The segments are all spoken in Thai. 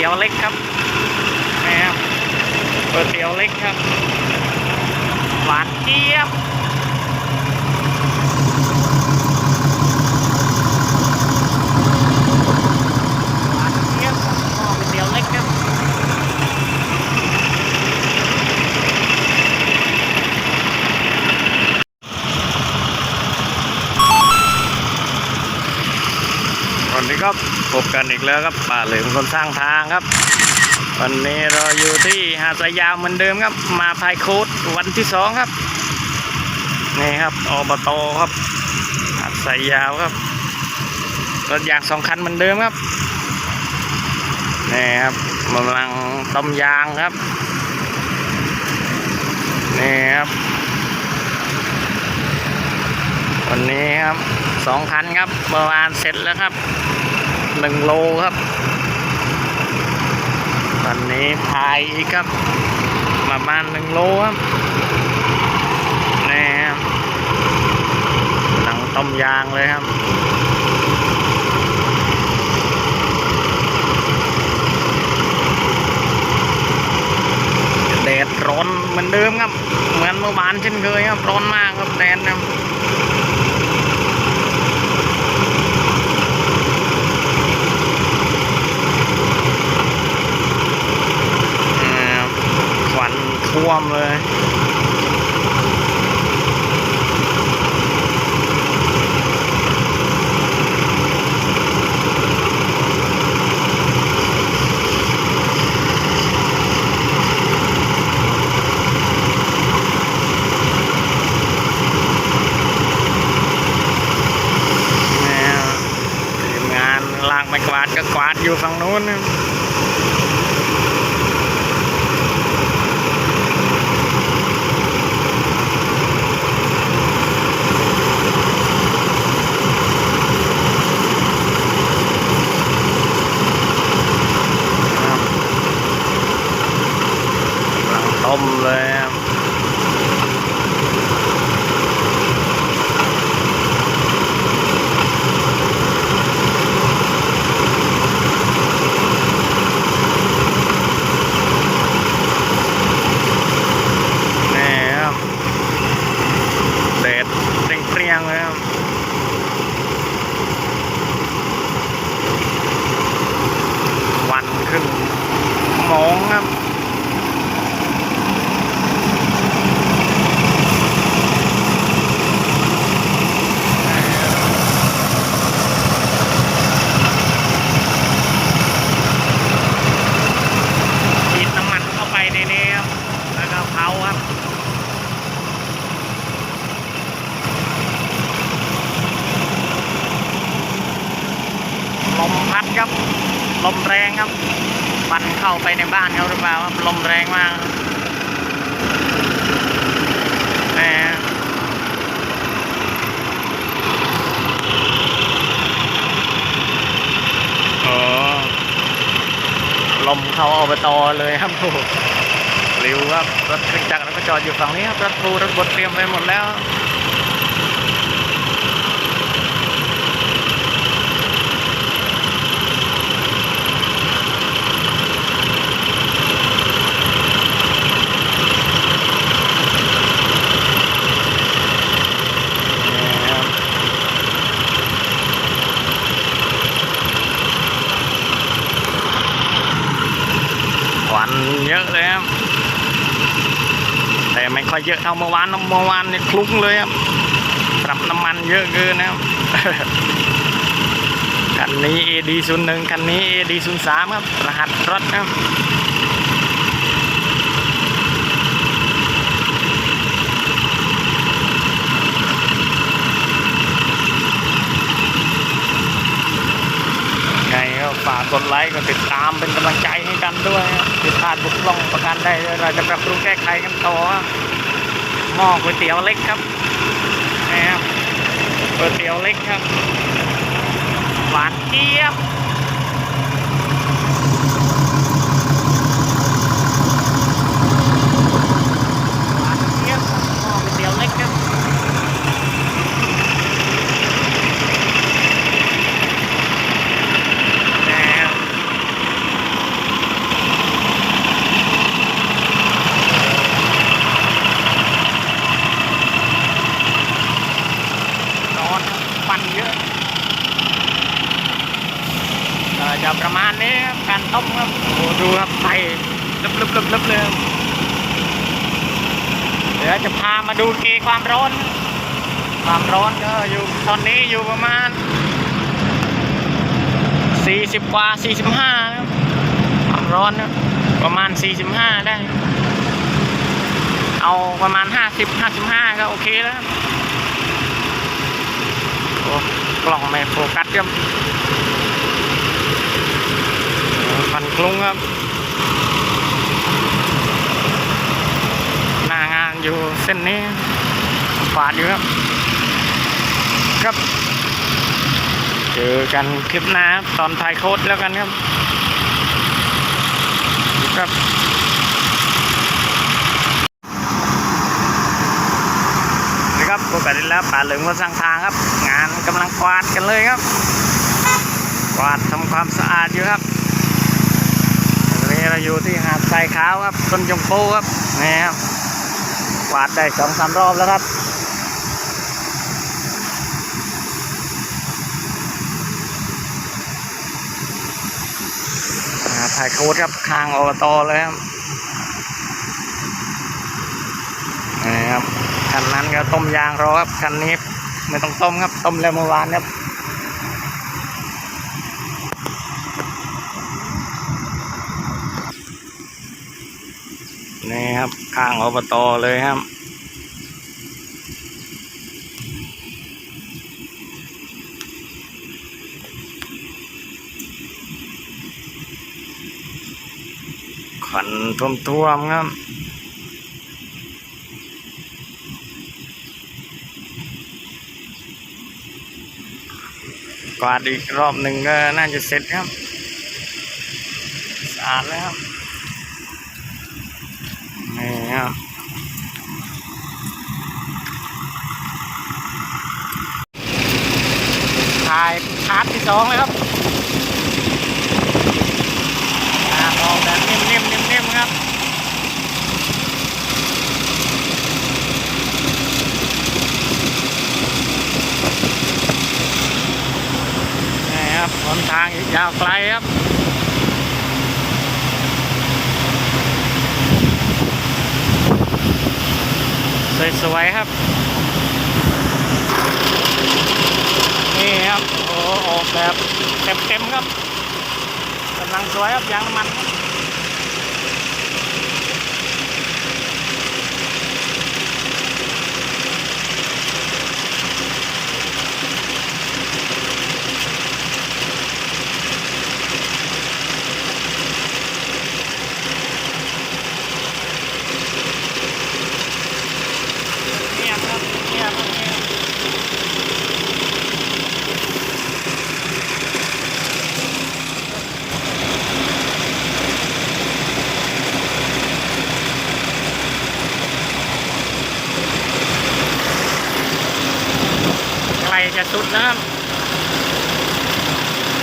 ๋ยเตี๋ยวเล็กครับนี่ครับก๋วยเตี๋ยวเล็กครับ หวานเจี๊ยบหวานเจี๊ยบครับหม้อก๋วยเตี๋ยวเล็กครับ วันนี้ครับพบกันอีกแล้วครับป่าเหลืองคนสร้างทางครับ วันนี้เราอยู่ที่หาดสายยาวเหมือนเดิมครับ มาพายโค้ดวันที่สองครับ นี่ครับอบตครับหาดสายยาวครับรถยางสองคันเหมือนเดิมครับนี่ครับกำลังต้มยางครับนี่ครับ วันนี้ครับ สองคันครับเมื่อวานเสร็จแล้วครับหนึ่งโลครับวันนี้พายอีกครับประมาณหนึ่งโลครับนี่ครับหนังต้มยางเลยครับแดดร้อนเหมือนเดิมครับ เหมือนเมื่อวานเช่นเคยครับ ร้อนมากครับแดดครับ อ่าควันท่วมเลย เนี่ยทีมงานลาก ไม้กวาดก็กวาดอยู่ฝั่งนู้นนะครับกำลังต้มเลยครับนี่ครับเด็ดเปรี้ยงๆเลยครับ วันขึ้นมองครับ ฉีดน้ำมันเข้าไปในนี้ครับ แล้วก็เผาครับ ลมพัดครับ ลมแรงครับปันเข้าไปในบ้านเขาหรือเปล่าครับ ล มแรงมากแมโอ้ลมเข้าอบตอเลยครับโอ้โหเร็วครับรถเครื่องจักรแล้วก็จอดอยู่ฝั่งนี้ครับรถปูรถบดเตรียมไว้หมดแล้ว เยอะเลยครับแต่ไม่ค่อยเยอะเท่าเมื่อวานเมื่อวานนี่คลุ้งเลยครับปรับน้ำมันเยอะเกินนะครับคันนี้ AD 0 1 คันนี้ AD 0 3 ครับ รหัสรถครับไงก็ฝากกดไลค์กดติดตามเป็นกำลังใจใกันด้วยครับผิดพลาดบุกล่องประกันได้เราจะปรับปรุงแก้ไขกันต่อหม้อก๋วยเตี๋ยวเล็กครับนี่ครับก๋วยเตี๋ยวเล็กครับ หวานเจี๊ยบหวานเจี๊ยบครับหม้อก๋วยเตี๋ยวเล็กครับ แหม จะประมาณนี้ครับการต้มครับโอ้โหดูครับไฟลึบลึบลึบลึบเลยครับเดี๋ยวจะพา มาดูเกความร้อน ความร้อนก็อยู่ตอนนี้อยู่ประมาณ 40 กว่า 45ครับความร้อนประมาณ 45 ได้ เอาประมาณ 50 55 ก็โอเคแล้วโอ้กล่องไม่โฟกัสครับฟันกลุ้งครับ หน้างาน อยู่เส้นนี้ฝาดอยู่ครับครับ เจอกันคลิปหน้าตอนถ่ายโค้ดแล้วกันครับครับนี่ครับปกติแล้วป่าเหลืองวัดสร้างทางครับ งานกำลังกวาดกันเลยครับกวาดทำความสะอาดอยู่ครับตอนนี้เราอยู่ที่หาดทรายขาวครับต้นจงโปครับนี่ครับ วาดได้สองสามรอบแล้วครับถ่ายโค้ดครับข้างอบตเลยครับนี่ครับคันนั้นก็ต้มยางรอครับคันนี้ไม่ต้องต้มครับ ต้มแล้วเมื่อวานครับ นี่ครับ ข้างอบตเลยครับ ขวัญท่วมท่วมๆครับกวาดอีกรอบหนึ่งก็น่าจะเสร็จครับสะอาดแล้วครับ นี่ครับถ่ายพาร์ทที่สองเลยครับอ่าออกแบบนิ่มๆนิ่มๆครับนี่ครับหนทางอีกยาวไกลครับ สวยๆครับ นี่ครับโอ้ออกแบบเต็มๆครับกำลังสวยครับยางน้ำมันครับเงียบครับเงียบครับเงียบใกล้ จะสุดแล้วครับ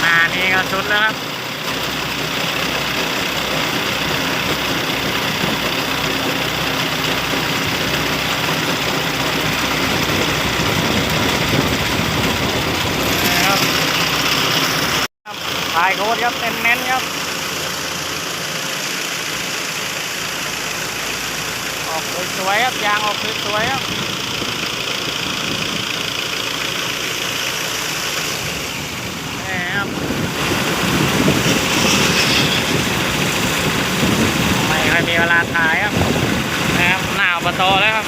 หน้านี้ก็สุดแล้วครับนะครับครับถ่ายโค้ดครับเน้นครับ ออกสวยๆครับยางออกสวยๆครับนี่ครับ ไม่ค่ อยมีเวลาถ่ายครับนะครับหน้าอบตแล้วครับ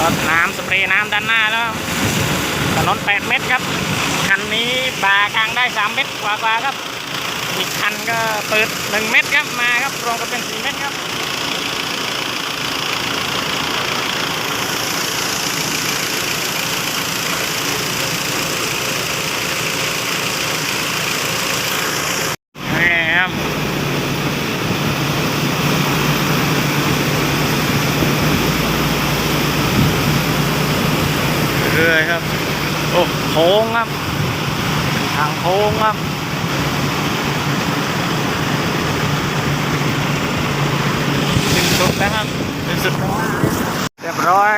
รดน้ำสเปรย์น้ำด้านหน้าแล้วถนน 8 เมตรครับ คันนี้บากลางได้ 3 เมตรกว่าๆครับ อีกคันก็เปิด 1 เมตรครับมาครับรวมกันเป็น 4 เมตรครับ นี่ครับ เรื่อยครับ โอ้โค้งครับ ทางโค้งครับสุดแล้วครับเป็นสุดเรียบร้อย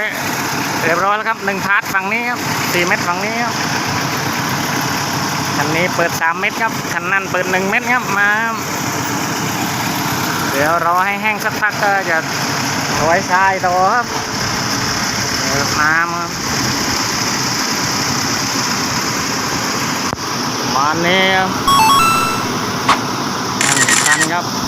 เรียบร้อยแล้วครับหนึ่งพาร์ทฝั่งนี้ครับสี่เมตรฝั่งนี้ครับคันนี้เปิดสามเมตรครับคันนั้นเปิดหนึ่งเมตรครับมาเดี๋ยวรอให้แห้งสักพักก็จะไว้ทรายต่อครับน้ำครับประ มาณนี้ครับทันครับ